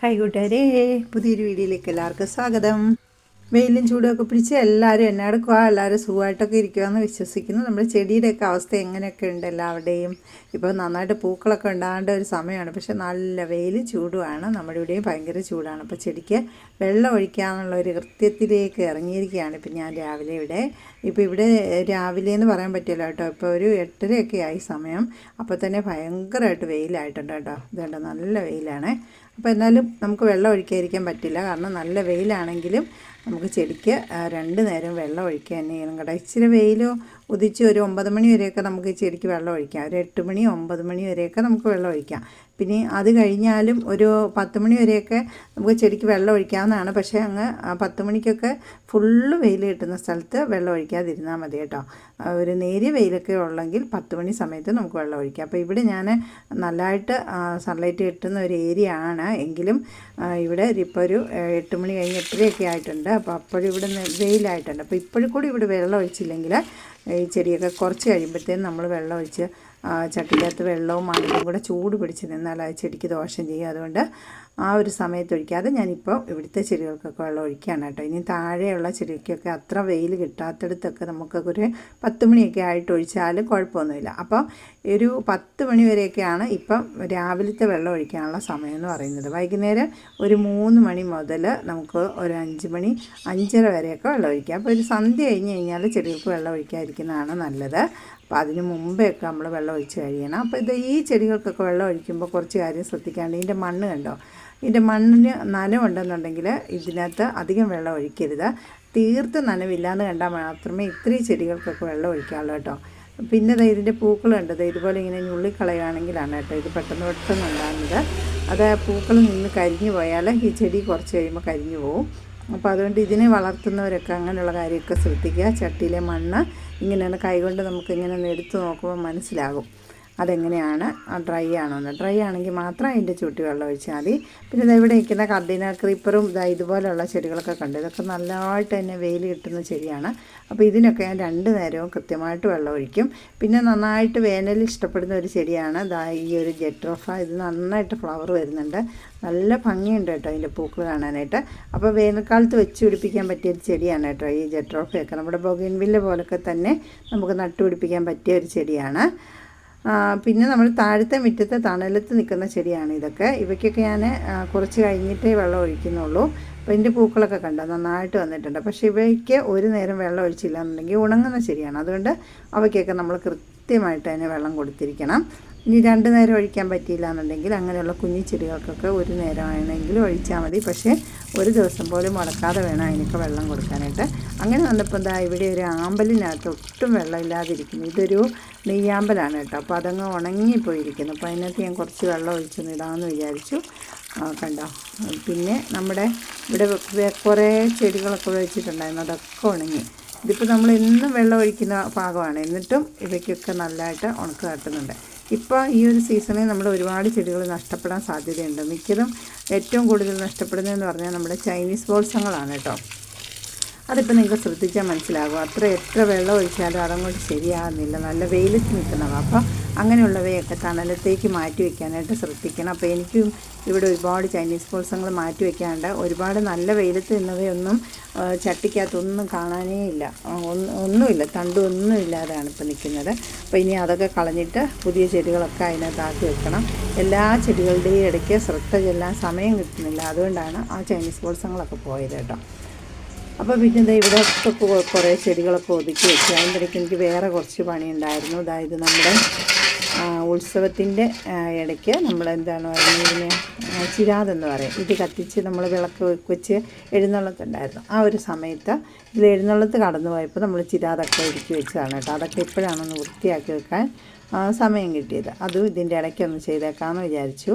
Hi കൂട്ടുകാരെ പുതിയൊരു വീഡിയോയിലേക്ക് എല്ലാവർക്കും സ്വാഗതം. വെയിലും ചൂടുമൊക്കെ പിടിച്ച് എല്ലാവരും എന്നെ എടുക്കുക എല്ലാവരും സുഖമായിട്ടൊക്കെ ഇരിക്കുമെന്ന് വിശ്വസിക്കുന്നു. നമ്മുടെ ചെടിയുടെയൊക്കെ അവസ്ഥ എങ്ങനെയൊക്കെ ഉണ്ട് എല്ലാവരുടെയും? ഇപ്പോൾ നന്നായിട്ട് പൂക്കളൊക്കെ ഉണ്ടാകേണ്ട ഒരു സമയമാണ്. പക്ഷെ നല്ല വെയിൽ ചൂടുമാണ്. നമ്മുടെ ഇവിടെയും ഭയങ്കര ചൂടാണ്. അപ്പോൾ ചെടിക്ക് വെള്ളം ഒഴിക്കാനുള്ള ഒരു കൃത്യത്തിലേക്ക് ഇറങ്ങിയിരിക്കുകയാണ് ഇപ്പം ഞാൻ രാവിലെ ഇവിടെ. ഇപ്പോൾ ഇവിടെ രാവിലെ എന്ന് പറയാൻ പറ്റില്ല കേട്ടോ. ഇപ്പോൾ ഒരു എട്ടരയൊക്കെ ആയി സമയം. അപ്പോൾ തന്നെ ഭയങ്കരമായിട്ട് വെയിലായിട്ടുണ്ട് കേട്ടോ. ഇതുണ്ട് നല്ല വെയിലാണ്. അപ്പോൾ എന്നാലും നമുക്ക് വെള്ളം ഒഴിക്കാതിരിക്കാൻ പറ്റില്ല. കാരണം നല്ല വെയിലാണെങ്കിലും നമുക്ക് ചെടിക്ക് രണ്ട് നേരം വെള്ളം ഒഴിക്കുക തന്നെ ചെയ്യണം കേട്ടോ ഇച്ചിരി വെയിലോ ഉദിച്ച് ഒരു ഒമ്പത് മണി വരെയൊക്കെ നമുക്ക് ചെടിക്ക് വെള്ളം ഒഴിക്കാം. ഒരു എട്ട് മണി ഒമ്പത് മണി വരെയൊക്കെ നമുക്ക് വെള്ളം ഒഴിക്കാം. പിന്നെ അത് കഴിഞ്ഞാലും ഒരു പത്ത് മണി വരെയൊക്കെ നമുക്ക് ചെടിക്ക് വെള്ളം ഒഴിക്കാവുന്നതാണ്. പക്ഷേ അങ്ങ് പത്ത് മണിക്കൊക്കെ ഫുള്ള് വെയിൽ കിട്ടുന്ന സ്ഥലത്ത് വെള്ളം ഒഴിക്കാതിരുന്നാൽ മതി കേട്ടോ. ഒരു നേരിയ വെയിലൊക്കെ ഉള്ളെങ്കിൽ പത്ത് മണി സമയത്ത് നമുക്ക് വെള്ളം ഒഴിക്കാം. അപ്പോൾ ഇവിടെ ഞാൻ നല്ലതായിട്ട് സൺലൈറ്റ് കിട്ടുന്ന ഒരു ഏരിയ ആണ്. എങ്കിലും ഇവിടെ ഇപ്പോൾ ഒരു എട്ട് മണി കഴിഞ്ഞ് എട്ടരയൊക്കെ ആയിട്ടുണ്ട്. അപ്പോൾ അപ്പോഴും ഇവിടെ വെയിലായിട്ടുണ്ട്. അപ്പോൾ ഇപ്പോഴും കൂടി ഇവിടെ വെള്ളം ഒഴിച്ചില്ലെങ്കിൽ ഈ ചെടിയൊക്കെ കുറച്ച് കഴിയുമ്പോഴത്തേനും നമ്മൾ വെള്ളം ഒഴിച്ച് ചട്ടിക്കകത്ത് വെള്ളവും മണ്ണും കൂടെ ചൂട് പിടിച്ച് നിന്നാൽ ആ ചെടിക്ക് ദോഷം ചെയ്യും. അതുകൊണ്ട് ആ ഒരു സമയത്ത് ഒഴിക്കാതെ ഞാനിപ്പോൾ ഇവിടുത്തെ ചെടികൾക്കൊക്കെ വെള്ളം ഒഴിക്കുകയാണ് കേട്ടോ. ഇനി താഴെയുള്ള ചെടിക്കൊക്കെ അത്ര വെയിൽ കിട്ടാത്തടത്തൊക്കെ നമുക്കൊക്കെ ഒരു പത്ത് മണിയൊക്കെ ആയിട്ട് ഒഴിച്ചാലും കുഴപ്പമൊന്നുമില്ല. അപ്പോൾ ഒരു പത്ത് മണി വരെയൊക്കെയാണ് ഇപ്പം രാവിലത്തെ വെള്ളം ഒഴിക്കാനുള്ള സമയം എന്ന് പറയുന്നത്. വൈകുന്നേരം ഒരു മൂന്ന് മണി മുതൽ നമുക്ക് ഒരു അഞ്ച് മണി അഞ്ചര വരെയൊക്കെ വെള്ളം ഒഴിക്കാം. അപ്പോൾ ഒരു സന്ധ്യ കഴിഞ്ഞ് കഴിഞ്ഞാൽ ചെടികൾക്ക് വെള്ളം ഒഴിക്കാതിരിക്കുന്നതാണ് നല്ലത്. അപ്പോൾ അതിന് മുമ്പെയൊക്കെ നമ്മൾ വെള്ളം ഒഴിച്ച് കഴിയണം അപ്പോൾ ഇത് ഈ ചെടികൾക്കൊക്കെ വെള്ളം ഒഴിക്കുമ്പോൾ കുറച്ച് കാര്യം ശ്രദ്ധിക്കാണ്ട് ഇതിന്റെ മണ്ണ് കണ്ടോ? ഇതിന്റെ മണ്ണിന് നനവുണ്ടെന്നുണ്ടെങ്കിൽ ഇതിനകത്ത് അധികം വെള്ളം ഒഴിക്കരുത്. തീർത്ത് നനവില്ലാന്ന് കണ്ടാൽ മാത്രമേ ഇത്രയും ചെടികൾക്കൊക്കെ വെള്ളം ഒഴിക്കാവുള്ളൂ കേട്ടോ. പിന്നെ ഇതിന്റെ പൂക്കൾ കണ്ടത് ഇതുപോലെ ഇങ്ങനെ ഞുള്ളിക്കളയുകയാണെങ്കിലാണ് കേട്ടോ ഇത് പെട്ടെന്ന് പെട്ടെന്ന് ഉണ്ടാകുന്നത് അത് പൂക്കൾ നിന്ന് കരിഞ്ഞു പോയാൽ ഈ ചെടി കുറച്ച് കഴിയുമ്പോൾ കരിഞ്ഞു പോകും അപ്പോൾ അതുകൊണ്ട് ഇതിനെ വളർത്തുന്നവരൊക്കെ അങ്ങനെയുള്ള കാര്യമൊക്കെ ശ്രദ്ധിക്കുക. ചട്ടിയിലെ മണ്ണ് ഇങ്ങനെയാണ് കൈകൊണ്ട് നമുക്ക് ഒന്ന് എടുത്ത് നോക്കുമ്പോൾ മനസ്സിലാകും. അതെങ്ങനെയാണ്? ഡ്രൈ ആണോ എന്ന്. ഡ്രൈ ആണെങ്കിൽ മാത്രം അതിന്റെ ചുട്ടി വെള്ളം ഒഴിച്ചാൽ മതി. പിന്നെ ഇവിടെ നിൽക്കുന്ന കർദിന ക്രീപ്പറും ഇതാ ഇതുപോലെയുള്ള ചെടികളൊക്കെ കണ്ടു. ഇതൊക്കെ നല്ലതായിട്ട് തന്നെ വെയിൽ കിട്ടുന്ന ചെടിയാണ്. അപ്പോൾ ഇതിനൊക്കെ ഞാൻ രണ്ട് നേരവും കൃത്യമായിട്ട് വെള്ളം ഒഴിക്കും. പിന്നെ നന്നായിട്ട് വേനലിൽ ഇഷ്ടപ്പെടുന്ന ഒരു ചെടിയാണ്. ഈ ഒരു ജെട്രോഫ. ഇത് നന്നായിട്ട് ഫ്ലവർ വരുന്നുണ്ട്. നല്ല ഭംഗിയുണ്ട് കേട്ടോ അതിന്റെ പൂക്കൾ കാണാനായിട്ട്. അപ്പോൾ വേനൽക്കാലത്ത് വെച്ച് പിടിപ്പിക്കാൻ പറ്റിയ ഒരു ചെടിയാണ് കേട്ടോ ഈ ജെട്രോഫയൊക്കെ. നമ്മുടെ ബൊഗിൻവില്ല പോലൊക്കെ തന്നെ നമുക്ക് നട്ടുപിടിപ്പിക്കാൻ പറ്റിയ ഒരു ചെടിയാണ്. പിന്നെ നമ്മൾ താഴത്തെ മുറ്റത്തെ തണലത്ത് നിൽക്കുന്ന ചെടിയാണ് ഇതൊക്കെ. ഇവയ്ക്കൊക്കെ ഞാൻ കുറച്ച് കഴിഞ്ഞിട്ടേ വെള്ളം ഒഴിക്കുന്നുള്ളൂ. അപ്പോൾ ഇതിന്റെ പൂക്കളൊക്കെ കണ്ടോ? നന്നായിട്ട് വന്നിട്ടുണ്ട്. പക്ഷേ ഇവയ്ക്ക് ഒരു നേരം വെള്ളം ഒഴിച്ചില്ല എന്നുണ്ടെങ്കിൽ ഉണങ്ങുന്ന ചെടിയാണ്. അതുകൊണ്ട് അവയ്ക്കൊക്കെ നമ്മൾ കൃത്യമായിട്ട് അതിന് വെള്ളം കൊടുത്തിരിക്കണം. ഇനി രണ്ട് നേരം ഒഴിക്കാൻ പറ്റിയില്ല എന്നുണ്ടെങ്കിൽ അങ്ങനെയുള്ള കുഞ്ഞു ചെടികൾക്കൊക്കെ ഒരു നേരമാണെങ്കിൽ ഒഴിച്ചാൽ മതി. പക്ഷേ ഒരു ദിവസം പോലും മുടക്കാതെ വേണം അതിനൊക്കെ വെള്ളം കൊടുക്കാനായിട്ട്. അങ്ങനെ വന്നപ്പോൾ എന്താ ഇവിടെ ഒരു ആമ്പലിനകത്ത് ഒട്ടും വെള്ളമില്ലാതിരിക്കുന്നു. ഇതൊരു നെയ്യാമ്പലാണ് കേട്ടോ. അപ്പോൾ അതങ്ങ് ഉണങ്ങിപ്പോയിരിക്കുന്നു. അപ്പോൾ അതിനകത്ത് ഞാൻ കുറച്ച് വെള്ളം ഒഴിച്ചൊന്ന് ഇടാമെന്ന് വിചാരിച്ചു. കണ്ടോ? പിന്നെ നമ്മുടെ ഇവിടെ കുറേ ചെടികളൊക്കെ വെച്ചിട്ടുണ്ടായിരുന്നു. അതൊക്കെ ഉണങ്ങി. ഇതിപ്പോൾ നമ്മൾ എന്നും വെള്ളം ഒഴിക്കുന്ന ഭാഗമാണ്. എന്നിട്ടും ഇവയ്ക്കൊക്കെ നല്ലതായിട്ട് ഉണക്ക് കാട്ടുന്നുണ്ട്. ഇപ്പോൾ ഈ ഒരു സീസണിൽ നമ്മൾ ഒരുപാട് ചെടികൾ നഷ്ടപ്പെടാൻ സാധ്യതയുണ്ട്. മിക്കതും ഏറ്റവും കൂടുതൽ നഷ്ടപ്പെടുന്നതെന്ന് പറഞ്ഞാൽ നമ്മുടെ ചൈനീസ് ബോൾസങ്ങളാണ് കേട്ടോ. അതിപ്പോൾ നിങ്ങൾക്ക് ശ്രദ്ധിച്ചാൽ മനസ്സിലാകും. അത്ര എത്ര വെള്ളം ഒഴിച്ചാലും അതങ്ങോട്ട് ശരിയാകുന്നില്ല. നല്ല വെയിലത്ത് നിൽക്കുന്നവ അപ്പോൾ അങ്ങനെയുള്ളവയൊക്കെ തണലത്തേക്ക് മാറ്റി വയ്ക്കാനായിട്ട് ശ്രദ്ധിക്കണം. അപ്പോൾ എനിക്കും ഇവിടെ ഒരുപാട് ചൈനീസ് പോൾസങ്ങൾ മാറ്റി വയ്ക്കാണ്ട് ഒരുപാട് നല്ല വെയിലത്ത് നിന്നവയൊന്നും ചട്ടിക്കകത്തൊന്നും കാണാനേ ഇല്ല. ഒന്നുമില്ല. തണ്ടും ഒന്നും ഇല്ലാതെയാണ് ഇപ്പോൾ നിൽക്കുന്നത്. അപ്പോൾ ഇനി അതൊക്കെ കളഞ്ഞിട്ട് പുതിയ ചെടികളൊക്കെ അതിനകത്താക്കി വെക്കണം. എല്ലാ ചെടികളുടെയും ഇടയ്ക്ക് ശ്രദ്ധ ചെല്ലാൻ സമയം കിട്ടുന്നില്ല. അതുകൊണ്ടാണ് ആ ചൈനീസ് പോൾസങ്ങളൊക്കെ പോയത് കേട്ടോ. അപ്പോൾ പിന്നെ ഇതാ ഇവിടെ ഒക്കെ കുറേ ചെടികളൊക്കെ ഒതുക്കി വെച്ചു. അതിന്റെ ഇടയ്ക്ക് എനിക്ക് വേറെ കുറച്ച് പണിയുണ്ടായിരുന്നു. അതായത് നമ്മുടെ ഉത്സവത്തിന്റെ ഇടയ്ക്ക് നമ്മൾ എന്താണ് പറയുന്നത് ഇതിന് ചിരാതെന്ന് പറയും. ഇത് കത്തിച്ച് നമ്മൾ വിളക്ക് വെച്ച് എഴുന്നള്ളത്തുണ്ടായിരുന്നു ആ ഒരു സമയത്ത് ഇതിൽ എഴുന്നള്ളത്ത് കടന്നു പോയപ്പോൾ നമ്മൾ ചിരാതൊക്കെ ഒരുക്കി വെച്ചതാണ് കേട്ടോ. അതൊക്കെ ഇപ്പോഴാണൊന്ന് വൃത്തിയാക്കി വെക്കാൻ സമയം കിട്ടിയത്. അതും ഇതിന്റെ ഇടയ്ക്കൊന്ന് ചെയ്തേക്കാമെന്ന് വിചാരിച്ചു.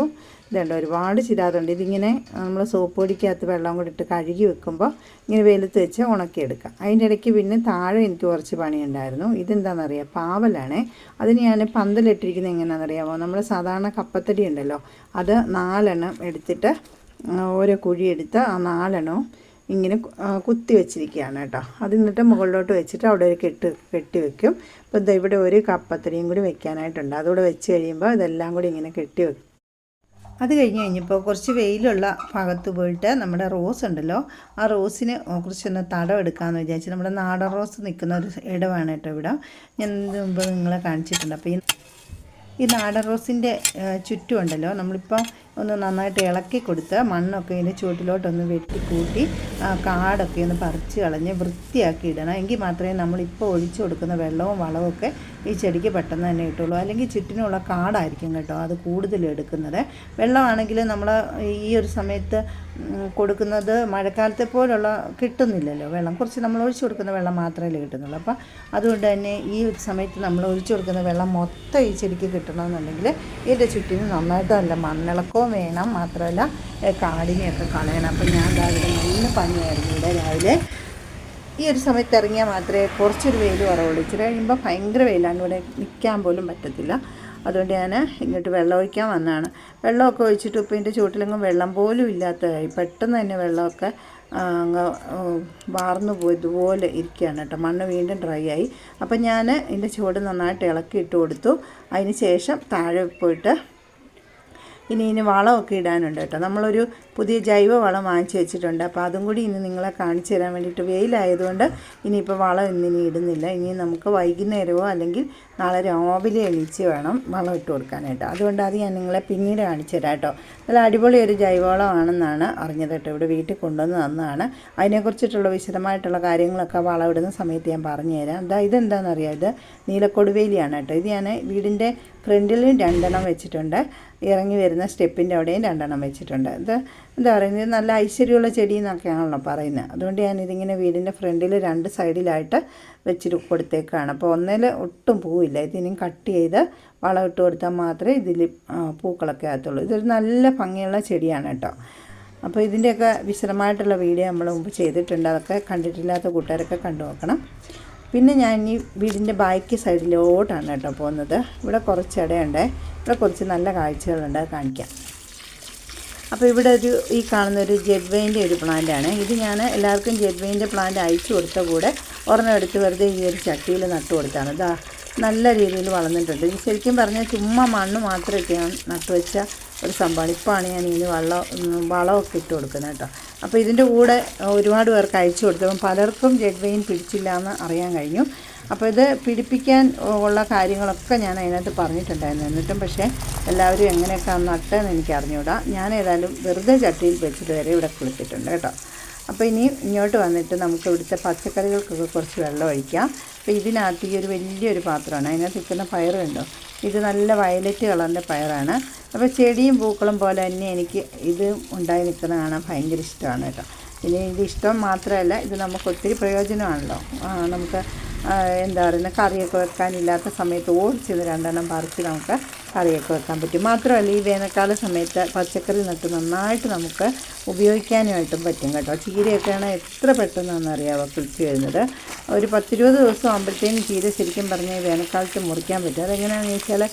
ഇതുണ്ട് ഒരുപാട് ചിരാതുണ്ട്. ഇതിങ്ങനെ നമ്മൾ സോപ്പ് പൊടിക്കകത്ത് വെള്ളം കൂടി ഇട്ട് കഴുകി വെക്കുമ്പോൾ ഇങ്ങനെ വെയിലത്ത് വെച്ച് ഉണക്കിയെടുക്കാം. അതിന്റെ ഇടയ്ക്ക് പിന്നെ താഴെ എനിക്ക് കുറച്ച് പണിയുണ്ടായിരുന്നു. ഇതെന്താണെന്നറിയാം പാവലാണേ. അതിന് ഞാൻ പന്തലിട്ടിരിക്കുന്നത് എങ്ങനെയാണെന്നറിയാമോ നമ്മൾ സാധാരണ കപ്പത്തടി ഉണ്ടല്ലോ അത് നാലെണ്ണം എടുത്തിട്ട് ഓരോ കുഴി എടുത്ത് ആ നാലെണ്ണവും ഇങ്ങനെ കുത്തി വെച്ചിരിക്കുകയാണ് കേട്ടോ. അത് എന്നിട്ട് മുകളിലോട്ട് വെച്ചിട്ട് അവിടെ ഒരു കെട്ട് കെട്ടി വെക്കും. അപ്പോൾ ദേ ഇവിടെ ഒരു കപ്പത്തിരിയും കൂടി വെക്കാനായിട്ടുണ്ട്. അതുകൂടെ വെച്ച് കഴിയുമ്പോൾ ഇതെല്ലാം കൂടി ഇങ്ങനെ കെട്ടി വെക്കും. അത് കഴിഞ്ഞ് കഴിഞ്ഞപ്പോൾ കുറച്ച് വെയിലുള്ള ഭാഗത്ത് പോയിട്ട് നമ്മുടെ റോസ് ഉണ്ടല്ലോ. ആ റോസിന് കുറച്ചൊന്ന് തടം എടുക്കാമെന്ന് വിചാരിച്ചു നമ്മുടെ നാടൻ റോസ് നിൽക്കുന്ന ഒരു ഇടമാണ് കേട്ടോ ഇവിടെ. ഞാൻ മുമ്പ് നിങ്ങളെ കാണിച്ചിട്ടുണ്ട്. അപ്പോൾ ഈ ഈ നാടൻ റോസിന്റെ ചുറ്റുമുണ്ടല്ലോ നമ്മളിപ്പോൾ ഒന്ന് നന്നായിട്ട് ഇളക്കി കൊടുത്ത് മണ്ണൊക്കെ ഇതിന്റെ ചുവട്ടിലോട്ടൊന്ന് വെട്ടിക്കൂട്ടി കാടൊക്കെ ഒന്ന് പറിച്ച് കളഞ്ഞ് വൃത്തിയാക്കി ഇടണം. എങ്കിൽ മാത്രമേ നമ്മളിപ്പോൾ ഒഴിച്ചു കൊടുക്കുന്ന വെള്ളവും വളവും ഒക്കെ ഈ ചെടിക്ക് പെട്ടെന്ന് തന്നെ കിട്ടുള്ളൂ അല്ലെങ്കിൽ ചുറ്റിനുള്ള കാടായിരിക്കും കേട്ടോ അത് കൂടുതൽ എടുക്കുന്നത്. വെള്ളമാണെങ്കിൽ നമ്മൾ ഈ ഒരു സമയത്ത് കൊടുക്കുന്നത് മഴക്കാലത്തെ പോലുള്ള കിട്ടുന്നില്ലല്ലോ വെള്ളം. കുറച്ച് നമ്മൾ ഒഴിച്ചു കൊടുക്കുന്ന വെള്ളം മാത്രമേ കിട്ടുന്നുള്ളൂ. അപ്പോൾ അതുകൊണ്ട് തന്നെ ഈ സമയത്ത് നമ്മൾ ഒഴിച്ചു കൊടുക്കുന്ന വെള്ളം മൊത്തം ഈ ചെടിക്ക് കിട്ടണമെന്നുണ്ടെങ്കിൽ ഇതിന്റെ ചുറ്റിന് നന്നായിട്ട് നല്ല മണ്ണിളക്കവും വേണം മാത്രമല്ല കാടിനെയൊക്കെ കളയണം. അപ്പം ഞാൻ രാവിലെ നല്ല പണിയായിരുന്നു ഇവിടെ രാവിലെ. ഈ ഒരു സമയത്ത് ഇറങ്ങിയാൽ മാത്രമേ കുറച്ചൊരു വെയിൽ കുറവുള്ളൂ. ഇച്ചിരി കഴിയുമ്പോൾ ഭയങ്കര വെയിലാണ് ഇവിടെ നിൽക്കാൻ പോലും പറ്റത്തില്ല. അതുകൊണ്ട് ഞാൻ ഇങ്ങോട്ട് വെള്ളം ഒഴിക്കാൻ വന്നതാണ്. വെള്ളമൊക്കെ ഒഴിച്ചിട്ട് ഇപ്പോൾ ഇതിന്റെ ചുവട്ടിലെങ്ങും വെള്ളം പോലും ഇല്ലാത്തതായി പെട്ടെന്ന് തന്നെ വെള്ളമൊക്കെ അങ്ങ് വാർന്നു പോയി. ഇതുപോലെ ഇരിക്കുകയാണ് കേട്ടോ. മണ്ണ് വീണ്ടും ഡ്രൈ ആയി. അപ്പം ഞാൻ ഇതിന്റെ ചുവട് നന്നായിട്ട് ഇളക്കി ഇട്ട് കൊടുത്തു. അതിന് ശേഷം താഴെ പോയിട്ട് ഇനി ഇനി വളമൊക്കെ ഇടാനുണ്ട് കേട്ടോ. നമ്മളൊരു പുതിയ ജൈവ വളം വാങ്ങിച്ചു വെച്ചിട്ടുണ്ട്. അപ്പോൾ അതും കൂടി ഇനി നിങ്ങളെ കാണിച്ചു തരാൻ വേണ്ടിയിട്ട് വെയിലായതുകൊണ്ട് ഇനിയിപ്പോൾ വളം ഇന്നിനി ഇടുന്നില്ല. ഇനി നമുക്ക് വൈകുന്നേരമോ അല്ലെങ്കിൽ നാളെ രാവിലെ എണീച്ച് വേണം വളം ഇട്ട് കൊടുക്കാനായിട്ട്. അതുകൊണ്ട് അത് ഞാൻ നിങ്ങളെ പിന്നീട് കാണിച്ചു തരാം കേട്ടോ. നല്ല അടിപൊളി ഒരു ജൈവവളമാണെന്നാണ് അറിഞ്ഞത് കേട്ടോ. ഇവിടെ വീട്ടിൽ കൊണ്ടുവന്ന് തന്നതാണ്. അതിനെക്കുറിച്ചിട്ടുള്ള വിശദമായിട്ടുള്ള കാര്യങ്ങളൊക്കെ വളം ഇടുന്ന സമയത്ത് ഞാൻ പറഞ്ഞു തരാം. എന്താ ഇതെന്താണെന്നറിയാം? ഇത് നീലക്കൊടുവേലിയാണ് കേട്ടോ. ഇത് ഞാൻ വീടിന്റെ ഫ്രണ്ടിലും രണ്ടെണ്ണം വെച്ചിട്ടുണ്ട്. ഇറങ്ങി വരുന്ന സ്റ്റെപ്പിന്റെ അവിടെയും രണ്ടെണ്ണം വെച്ചിട്ടുണ്ട്. ഇത് എന്താ പറയുന്നത്? നല്ല ഐശ്വര്യമുള്ള ചെടി എന്നൊക്കെയാണല്ലോ പറയുന്നത്. അതുകൊണ്ട് ഞാൻ ഇതിങ്ങനെ വീടിന്റെ ഫ്രണ്ടിൽ രണ്ട് സൈഡിലായിട്ട് വെച്ചിട്ട് കൊടുത്തേക്കാണ്. അപ്പോൾ ഒന്നിൽ ഒട്ടും പൂവില്ല. ഇതിനും കട്ട് ചെയ്ത് വളം ഇട്ട് കൊടുത്താൽ മാത്രമേ ഇതിൽ പൂക്കളൊക്കെ ആകത്തുള്ളൂ. ഇതൊരു നല്ല ഭംഗിയുള്ള ചെടിയാണ് കേട്ടോ. അപ്പോൾ ഇതിന്റെയൊക്കെ വിശദമായിട്ടുള്ള വീഡിയോ നമ്മൾ മുമ്പ് ചെയ്തിട്ടുണ്ട്. അതൊക്കെ കണ്ടിട്ടില്ലാത്ത കൂട്ടുകാരൊക്കെ കണ്ടു നോക്കണം. പിന്നെ ഞാൻ ഈ വീടിന്റെ ബാക്ക് സൈഡിലോട്ടാണ് കേട്ടോ പോകുന്നത്. ഇവിടെ കുറച്ച് ഇടയുണ്ട്. ഇവിടെ കുറച്ച് നല്ല കാഴ്ചകളുണ്ട്. കാണിക്കാം. അപ്പോൾ ഇവിടെ ഒരു ഈ കാണുന്ന ഒരു ജെഡ്വെയിന്റെ ഒരു പ്ലാന്റാണ് ഇത് ഞാൻ എല്ലാവർക്കും ജെഡ്വൈന്റെ പ്ലാന്റ് അയച്ചു കൊടുത്ത കൂടെ ഒരെണ്ണം എടുത്ത് വെറുതെ ഈ ഒരു ചട്ടിയിൽ നട്ടു കൊടുത്താണ്. ഇതാ നല്ല രീതിയിൽ വളർന്നിട്ടുണ്ട്. ഇത് ശരിക്കും പറഞ്ഞാൽ ചുമ്മാ മണ്ണ് മാത്രമൊക്കെ ഞാൻ നട്ടു വെച്ച ഒരു സംഭവമാണ്. ഇപ്പോഴാണ് ഞാൻ ഇതിന് വെള്ളം വളമൊക്കെ ഇട്ട് കൊടുക്കുന്നത് കേട്ടോ. അപ്പോൾ ഇതിന്റെ കൂടെ ഒരുപാട് പേർക്ക് അയച്ചു കൊടുത്തപ്പം പലർക്കും ജെഡ് വെയിൻ പിടിച്ചില്ല എന്ന് അറിയാൻ കഴിഞ്ഞു. അപ്പോൾ ഇത് പിടിപ്പിക്കാൻ ഉള്ള കാര്യങ്ങളൊക്കെ ഞാൻ അതിനകത്ത് പറഞ്ഞിട്ടുണ്ടായിരുന്നു എന്നിട്ടും പക്ഷേ എല്ലാവരും എങ്ങനെയൊക്കെ നട്ടെന്ന് എനിക്ക് അറിഞ്ഞുകൂടാ. ഞാൻ ഏതായാലും വെറുതെ ചട്ടിയിൽ വെച്ചിട്ട് വരെ ഇവിടെ കുളിച്ചിട്ടുണ്ട് കേട്ടോ. അപ്പോൾ ഇനി ഇങ്ങോട്ട് വന്നിട്ട് നമുക്ക് ഇവിടുത്തെ പച്ചക്കറികൾക്കൊക്കെ കുറച്ച് വെള്ളം ഒഴിക്കാം. അപ്പോൾ ഇതിനകത്ത് ഈ ഒരു വലിയൊരു പാത്രമാണ്. അതിനകത്ത് നിൽക്കുന്ന പയർ കണ്ടോ ഇത് നല്ല വയലറ്റ് കളറിന്റെ പയറാണ്. അപ്പോൾ ചെടിയും പൂക്കളും പോലെ തന്നെ എനിക്ക് ഇത് ഉണ്ടായി നിൽക്കുന്ന കാണാൻ ഭയങ്കര ഇഷ്ടമാണ് കേട്ടോ. പിന്നെ ഇത് ഇഷ്ടം മാത്രമല്ല ഇത് നമുക്ക് ഒത്തിരി പ്രയോജനമാണല്ലോ. നമുക്ക് എന്താ പറയുന്നത് കറിയൊക്കെ വെക്കാനില്ലാത്ത സമയത്ത് ഓടിച്ചത് രണ്ടെണ്ണം പറിച്ച് നമുക്ക് കറിയൊക്കെ വെക്കാൻ പറ്റും. മാത്രമല്ല ഈ വേനൽക്കാല സമയത്ത് പച്ചക്കറി നട്ട് നന്നായിട്ട് നമുക്ക് ഉപയോഗിക്കാനായിട്ടും പറ്റും കേട്ടോ. ചീരയൊക്കെയാണ് എത്ര പെട്ടെന്നാണെന്നറിയാമോ കുളിച്ച് വരുന്നത്. ഒരു പത്തിരുപത് ദിവസം ആകുമ്പോഴത്തേനും ചീര ശരിക്കും പറഞ്ഞാൽ വേനൽക്കാലത്ത് മുറിക്കാൻ പറ്റും. അതെങ്ങനെയാണെന്ന് വെച്ചാൽ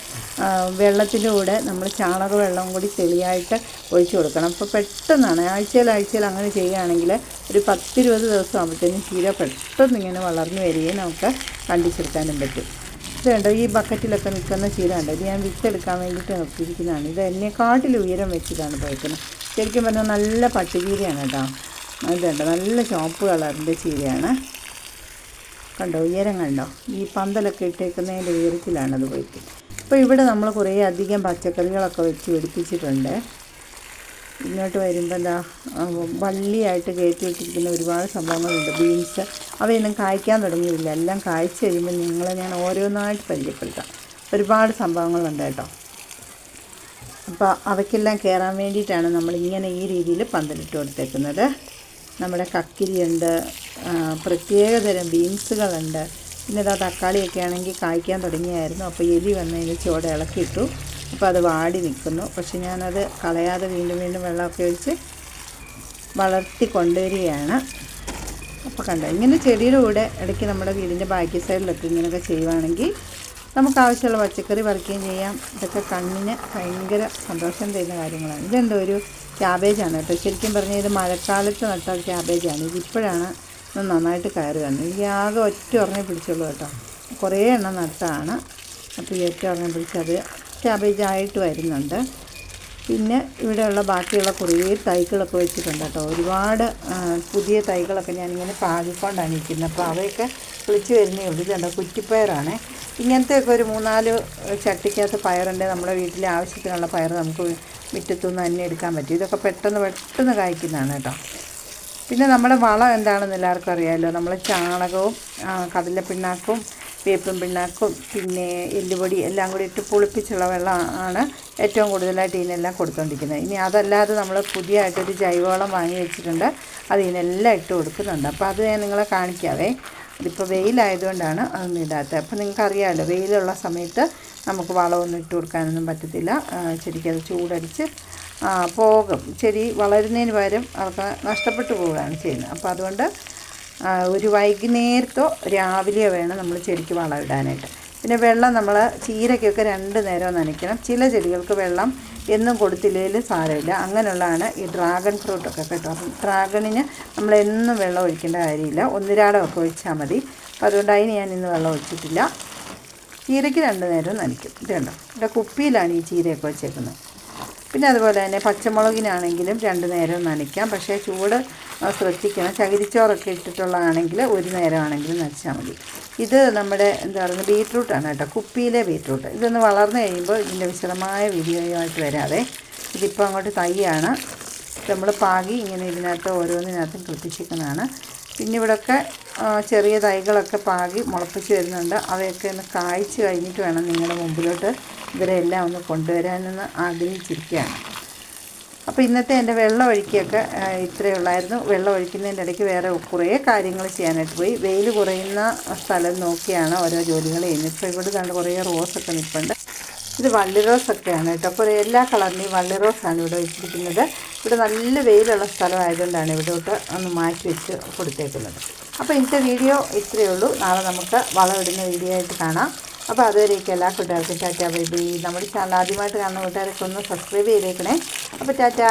വെള്ളത്തിന്റെ കൂടെ നമ്മൾ ചാണക വെള്ളം കൂടി തെളിയായിട്ട് ഒഴിച്ചു കൊടുക്കണം. അപ്പോൾ പെട്ടെന്നാണ് ആഴ്ചയിൽ ആഴ്ചയിൽ അങ്ങനെ ചെയ്യുകയാണെങ്കിൽ ഒരു പത്തിരുപത് ദിവസം ആകുമ്പോഴത്തേനും ചീര പെട്ടെന്ന് ഇങ്ങനെ വളർന്നു വരികയും നമുക്ക് കണ്ടിച്ചെടുക്കാനും പറ്റും. ഇത് കണ്ടോ ഈ ബക്കറ്റിലൊക്കെ നിൽക്കുന്ന ചീര ഉണ്ട് ഇത് ഞാൻ വിത്തെടുക്കാൻ വേണ്ടിയിട്ട് നിർത്തിയിരിക്കുന്നതാണ്. ഇത് എന്നെക്കാട്ടിൽ ഉയരം വെച്ചിട്ടാണ് പോയിക്കുന്നത് ശരിക്കും പറഞ്ഞാൽ നല്ല പട്ടുചീരയാണ് കേട്ടോ. ഇതുണ്ട്? നല്ല ചുവപ്പ് കളറിന്റെ ചീരയാണ്. കണ്ടോ? ഉയരം കണ്ടോ? ഈ പന്തലൊക്കെ ഇട്ടേക്കുന്നതിന്റെ ഉയരത്തിലാണ് അത് പോയിട്ട് ഇപ്പോൾ ഇവിടെ നമ്മൾ കുറേ അധികം പച്ചക്കറികളൊക്കെ വെച്ച് പിടിപ്പിച്ചിട്ടുണ്ട്. ഇങ്ങോട്ട് വരുമ്പോൾ എന്താ വള്ളിയായിട്ട് കയറ്റി വെച്ചിരിക്കുന്ന ഒരുപാട് സംഭവങ്ങളുണ്ട്. ബീൻസ് അവയൊന്നും കായ്ക്കാൻ തുടങ്ങിയില്ല. എല്ലാം കായ്ച്ചു കഴിയുമ്പോൾ നിങ്ങളെ ഞാൻ ഓരോന്നായിട്ട് പരിചയപ്പെടുത്താം. ഒരുപാട് സംഭവങ്ങളുണ്ട് കേട്ടോ. അപ്പോൾ അവയ്ക്കെല്ലാം കയറാൻ വേണ്ടിയിട്ടാണ് നമ്മൾ ഇങ്ങനെ ഈ രീതിയിൽ പന്തലിട്ട് കൊടുത്തേക്കുന്നത്. നമ്മുടെ കക്കിരിയുണ്ട് പ്രത്യേക പ്രത്യേകതരം ബീൻസുകളുണ്ട്. പിന്നെ ഇതാ തക്കാളിയൊക്കെ ആണെങ്കിൽ കായ്ക്കാൻ തുടങ്ങിയായിരുന്നു. അപ്പോൾ എലി വന്നതിന് ചുവടെ ഇളക്കിയിട്ടു. അപ്പോൾ അത് വാടി നിൽക്കുന്നു. പക്ഷെ ഞാനത് കളയാതെ വീണ്ടും വീണ്ടും വെള്ളമൊക്കെ ഒഴിച്ച് വളർത്തി കൊണ്ടുവരികയാണ്. അപ്പോൾ കണ്ടോ ഇങ്ങനെ ചെടിയുടെ കൂടെ ഇടയ്ക്ക് നമ്മുടെ വീടിന്റെ ബാക്കി സൈഡിലൊക്കെ ഇങ്ങനെയൊക്കെ ചെയ്യുവാണെങ്കിൽ നമുക്ക് ആവശ്യമുള്ള പച്ചക്കറി പറിക്കുകയും ചെയ്യാം. ഇതൊക്കെ കണ്ണിന് ഭയങ്കര സന്തോഷം തരുന്ന കാര്യങ്ങളാണ്. ഇതെന്തോ ഒരു ക്യാബേജാണ് കേട്ടോ. ശരിക്കും പറഞ്ഞാൽ ഇത് മഴക്കാലത്ത് നട്ട ക്യാബേജാണ്. ഇതിപ്പോഴാണ് ഇത് നന്നായിട്ട് കയറി വന്നത്. ഈ ആകെ ഒറ്റ ഉറങ്ങി പിടിച്ചുള്ളൂ കേട്ടോ. കുറേ എണ്ണം നട്ടതാണ് അപ്പോൾ ഈ ഒറ്റ ഉറങ്ങി പിടിച്ചത് ക്യാബേജ് ആയിട്ട് വരുന്നുണ്ട്. പിന്നെ ഇവിടെയുള്ള ബാക്കിയുള്ള കുറേ തൈകളൊക്കെ വെച്ചിട്ടുണ്ട് കേട്ടോ. ഒരുപാട് പുതിയ തൈകളൊക്കെ ഞാനിങ്ങനെ പാകിക്കൊണ്ടാണ് ഇരിക്കുന്നത് അപ്പോൾ അവയൊക്കെ കിളിച്ച് വരുന്നേ ഉള്ളൂ. ഇതുണ്ടോ? കുറ്റിപ്പയറാണ്. ഇങ്ങനത്തെയൊക്കെ ഒരു മൂന്നാൽ ചട്ടിക്കകത്ത് പയറുണ്ട്. നമ്മുടെ വീട്ടിലെ ആവശ്യത്തിനുള്ള പയർ നമുക്ക് മുറ്റത്തുനിന്ന് തന്നെ എടുക്കാൻ പറ്റും. ഇതൊക്കെ പെട്ടെന്ന് പെട്ടെന്ന് കായ്ക്കുന്നതാണ് കേട്ടോ. പിന്നെ നമ്മുടെ വളം എന്താണെന്ന് എല്ലാവർക്കും അറിയാമല്ലോ. നമ്മൾ ചാണകവും കടലപ്പിണ്ണാക്കും വേപ്പും പിണ്ണാക്കും പിന്നെ എല്ലുപൊടി എല്ലാം കൂടി ഇട്ട് പുളിപ്പിച്ചുള്ള വെള്ളമാണ് ഏറ്റവും കൂടുതലായിട്ട് ഇതിനെല്ലാം കൊടുത്തുകൊണ്ടിരിക്കുന്നത് ഇനി അതല്ലാതെ നമ്മൾ പുതിയതായിട്ടൊരു ജൈവവളം വാങ്ങി വെച്ചിട്ടുണ്ട്. അത് ഇതിനെല്ലാം ഇട്ട് കൊടുക്കുന്നുണ്ട്. അപ്പോൾ അത് ഞാൻ നിങ്ങളെ കാണിക്കാവേ. ഇതിപ്പോൾ വെയിലായതുകൊണ്ടാണ് അതൊന്നും ഇടാത്തത്. അപ്പോൾ നിങ്ങൾക്കറിയാമല്ലോ വെയിലുള്ള സമയത്ത് നമുക്ക് വളമൊന്നും ഇട്ട് കൊടുക്കാനൊന്നും പറ്റത്തില്ല. ചെടിക്കത് ചൂടടിച്ച് പോകും. ചെടി വളരുന്നതിന് പകരം അവർക്ക് നഷ്ടപ്പെട്ടു പോവുകയാണ് ചെയ്യുന്നത്. അപ്പോൾ അതുകൊണ്ട് ഒരു വൈകുന്നേരത്തോ രാവിലെയോ വേണം നമ്മൾ ചെടിക്ക് വളം ഇടാനായിട്ട് പിന്നെ വെള്ളം നമ്മൾ ചീരയ്ക്കൊക്കെ രണ്ട് നേരം നനയ്ക്കണം. ചില ചെടികൾക്ക് വെള്ളം എന്നും കൊടുത്തില്ലെങ്കിലും സാരമില്ല. അങ്ങനെയുള്ളതാണ് ഈ ഡ്രാഗൺ ഫ്രൂട്ടൊക്കെ കേട്ടോ. അപ്പം ഡ്രാഗണിന് നമ്മൾ എന്നും വെള്ളം ഒഴിക്കേണ്ട കാര്യമില്ല. ഒന്നിരാടമൊക്കെ ഒഴിച്ചാൽ മതി. അപ്പോൾ അതുകൊണ്ട് അതിന് ഞാൻ ഇന്ന് വെള്ളം ഒഴിച്ചിട്ടില്ല. ചീരയ്ക്ക് രണ്ട് നേരം നനയ്ക്കും. ഇത് കണ്ടോ? ഇവിടെ കുപ്പിയിലാണ് ഈ ചീരയൊക്കെ വെച്ചേക്കുന്നത്. പിന്നെ അതുപോലെ തന്നെ പച്ചമുളകിനാണെങ്കിലും രണ്ട് നേരം നനയ്ക്കാം. പക്ഷേ ചൂട് ശ്രദ്ധിക്കണം. ചകിരിച്ചോറൊക്കെ ഇട്ടിട്ടുള്ളതാണെങ്കിൽ ഒരു നേരമാണെങ്കിലും നനച്ചാൽ മതി. ഇത് നമ്മുടെ എന്താ പറയുക ബീട്രൂട്ടാണ് കേട്ടോ. കുപ്പിയിലെ ബീട്രൂട്ട്. ഇതൊന്ന് വളർന്നു കഴിയുമ്പോൾ ഇതിന്റെ വിശദമായ വീഡിയോയുമായിട്ട് വരാതെ ഇതിപ്പോൾ അങ്ങോട്ട് തൈയാണ്. നമ്മൾ പാകി ഇങ്ങനെ ഇതിനകത്ത് ഓരോന്നിനകത്തും കൃഷിക്കുന്നതാണ് പിന്നെ ഇവിടെയൊക്കെ ചെറിയ തൈകളൊക്കെ പാകി മുളപ്പിച്ച് വരുന്നുണ്ട്. അവയൊക്കെ ഒന്ന് കായ്ച്ച് കഴിഞ്ഞിട്ട് വേണം നിങ്ങളുടെ മുമ്പിലോട്ട് ഇവരെല്ലാം ഒന്ന് കൊണ്ടുവരാനെന്ന് ആഗ്രഹിച്ചിരിക്കുകയാണ്. അപ്പോൾ ഇന്നത്തെ എന്റെ വെള്ളം ഇത്രയേ ഉള്ളായിരുന്നു. വെള്ളം ഒഴിക്കുന്നതിന്റെ ഇടയ്ക്ക് വേറെ കുറേ കാര്യങ്ങൾ ചെയ്യാനായിട്ട് പോയി. വെയിൽ കുറയുന്ന സ്ഥലം നോക്കിയാണ് ഓരോ ജോലികൾ ചെയ്യുന്നത്. ഇപ്പോൾ ഇവിടെ കണ്ട് കുറേ റോസൊക്കെ നിൽപ്പുണ്ട് ഇത് വള്ളി റോസൊക്കെയാണ് കേട്ടോ. അപ്പോൾ എല്ലാ കളറിന്റെയും വള്ളി റോസാണ് ഇവിടെ വെച്ചിരിക്കുന്നത്. ഇവിടെ നല്ല വെയിലുള്ള സ്ഥലമായതുകൊണ്ടാണ് ഇവിടോട്ട് ഒന്ന് മാറ്റി വെച്ച് കൊടുത്തേക്കുന്നത്. അപ്പോൾ ഇന്നത്തെ വീഡിയോ ഇത്രയേ ഉള്ളൂ. നാളെ നമുക്ക് വളമിടുന്ന വീഡിയോ ആയിട്ട് കാണാം. അപ്പോൾ അതുവരെയൊക്കെ എല്ലാ കൂട്ടുകാർക്കും ടാറ്റാ ബൈ നമ്മുടെ ചാനൽ ആദ്യമായിട്ട് കാണുന്ന കൂട്ടുകാരൊക്കെ ഒന്ന് സബ്സ്ക്രൈബ് ചെയ്തേക്കണേ. അപ്പോൾ ടാറ്റാ.